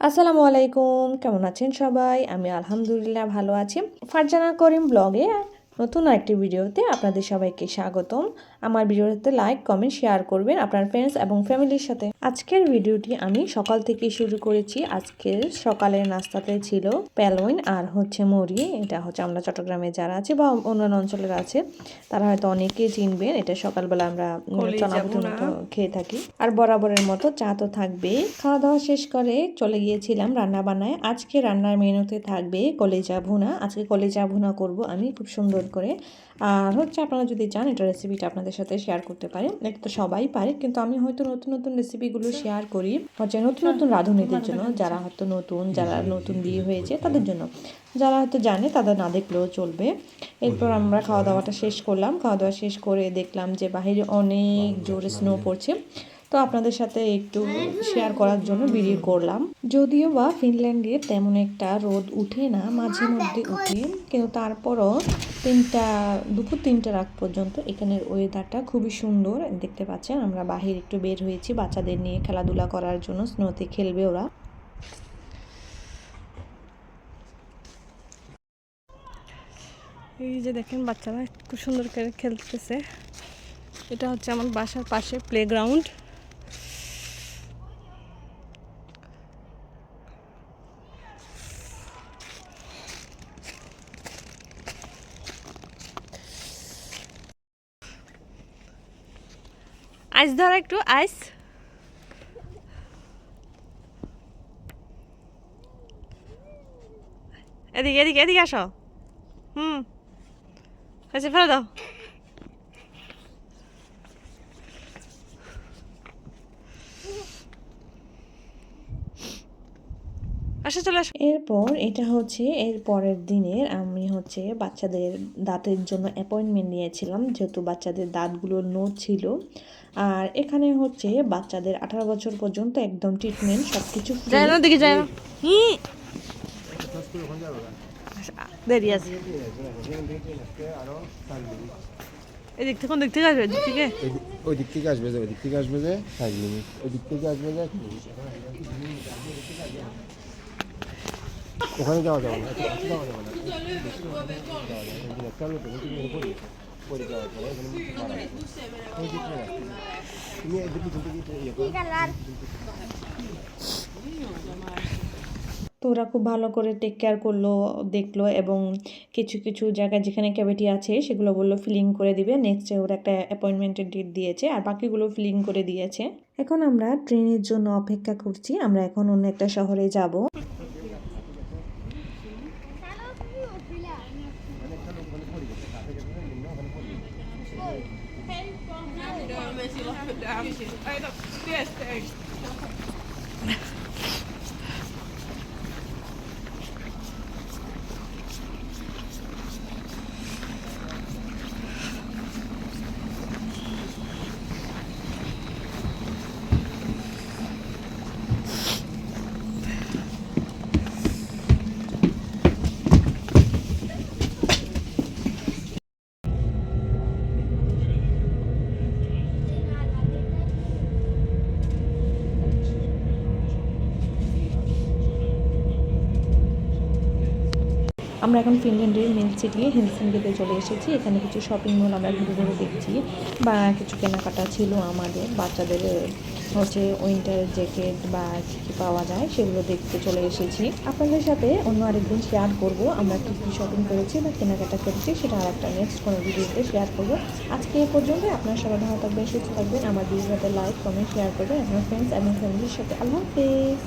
আসসালামু আলাইকুম, কেমন আছেন সবাই? আমি আলহামদুলিল্লাহ ভালো আছি। ফারজানা করিম ব্লগে নতুন একটি ভিডিওতে আপনাদের সবাইকে স্বাগতম। আমার ভিডিওতে লাইক কমেন্ট শেয়ার করবেন আপনার ফ্রেন্ডস এবং ফ্যামিলির সাথে। আজকের ভিডিওটি আমি সকাল থেকে শুরু করেছি। আজকের সকালের নাস্তাতে ছিল প্যালোইন আর হচ্ছে মুড়ি। এটা হচ্ছে আমরা চট্টগ্রামে যারা আছে বা অন্যান্য অঞ্চলের আছে তারা হয়তো অনেকেই চিনবেন। এটা সকালবেলা আমরা মতো খেয়ে থাকি। আর বরাবরের মতো চা তো থাকবেই খাওয়া দাওয়া শেষ করে চলে গিয়েছিলাম রান্না বানায় আজকে রান্নার মেনুতে থাকবে কলেজা ভুনা। আজকে কলেজা ভুনা করব আমি খুব সুন্দর করে। আর হচ্ছে আপনারা যদি চান এটা রেসিপিটা আপনাদের সাথে শেয়ার করতে পারে এটা তো সবাই পারে কিন্তু আমি হয়তো নতুন নতুন রেসিপিগুলো শেয়ার করি। হচ্ছে নতুন নতুন রাঁধুনিদের জন্য যারা হয়তো নতুন যারা নতুন বিয়ে হয়েছে তাদের জন্য। যারা হয়তো জানে তাদের না দেখলেও চলবে। এরপর আমরা খাওয়া দাওয়াটা শেষ করলাম। খাওয়া দাওয়া শেষ করে দেখলাম যে বাহিরে অনেক জোরে স্নো পড়ছে। তো আপনাদের সাথে একটু শেয়ার করার জন্য ভিডিও করলাম। যদিও বা ফিনল্যান্ডে তেমন একটা রোদ উঠে না, মাঝে মধ্যে উঠে, কিন্তু তারপরও তিনটা, দুপুর তিনটার রাত পর্যন্ত এখানের ওয়েদারটা খুবই সুন্দর। দেখতে পাচ্ছেন, আমরা বাহির একটু বের হয়েছি, বাচ্চাদের নিয়ে খেলাধুলা করার জন্য স্নোতে খেলবে ওরা। এই যে দেখেন, বাচ্চারা খুব সুন্দর করে খেলতেছে। এটা হচ্ছে আমার বাসার পাশে প্লেগ্রাউন্ড আইস ধর একটু আইস। এদিকে এদিকে এদিকে আসো। হুম। হয়েছে ফেলে দাও। আসো চলে আসো। এরপর এটা হচ্ছে এর পরের দিনের আমি হচ্ছে বাচ্চাদের দাঁতের জন্য অ্যাপয়েন্টমেন্ট নিয়েছিলাম যেহেতু বাচ্চাদের দাঁতগুলো নো ছিল। আর এখানে হচ্ছে বাচ্চাদের আঠারো বছর পর্যন্ত একদম ট্রিটমেন্ট সব কিছু যায় না দিকে যায় না হুম। দেরি আছে। এদিক থেকে কোন দিক থেকে আসবে থেকে। ওই দিক থেকে আসবে যে ওই দিক থেকে আসবে যে ওই দিক থেকে আসবে যে ওখানে যাওয়া যাবে না এত যাওয়া যাবে না তো তুমি থেকে ইয়ে ওরা খুব ভালো করে টেক কেয়ার করল দেখল এবং কিছু কিছু জায়গায় যেখানে ক্যাভিটি আছে সেগুলো বলল ফিলিং করে দিবে নেক্সট ওরা একটা অ্যাপয়েন্টমেন্টের ডেট দিয়েছে আর বাকিগুলো ফিলিং করে দিয়েছে এখন আমরা ট্রেনের জন্য অপেক্ষা করছি আমরা এখন অন্য একটা শহরে যাব Ja, dat is best. আমরা এখন ফিনল্যান্ডের মেন সিটি হেলসিঙ্কিতে চলে এসেছি। এখানে কিছু শপিং মল আমরা ঘুরে ঘুরে দেখছি বা কিছু কেনাকাটা ছিল আমাদের বাচ্চাদের, হচ্ছে উইন্টার জ্যাকেট বা কী কী পাওয়া যায় সেগুলো দেখতে চলে এসেছি। আপনাদের সাথে অন্য আরেকদিন শেয়ার করব আমরা কী কী শপিং করেছি বা কেনাকাটা করেছি সেটা আর একটা নেক্সট কোনো ভিডিওতে শেয়ার করব। আজকে এ পর্যন্ত আপনার সবাই ভালো থাকবেন, সুস্থ থাকবেন। আমার ভিডিওতে লাইক কমেন্ট শেয়ার করবেন। আপনার ফ্রেন্ডস এবং ফ্যামিলির সাথে। আল্লাহ হাফেজ।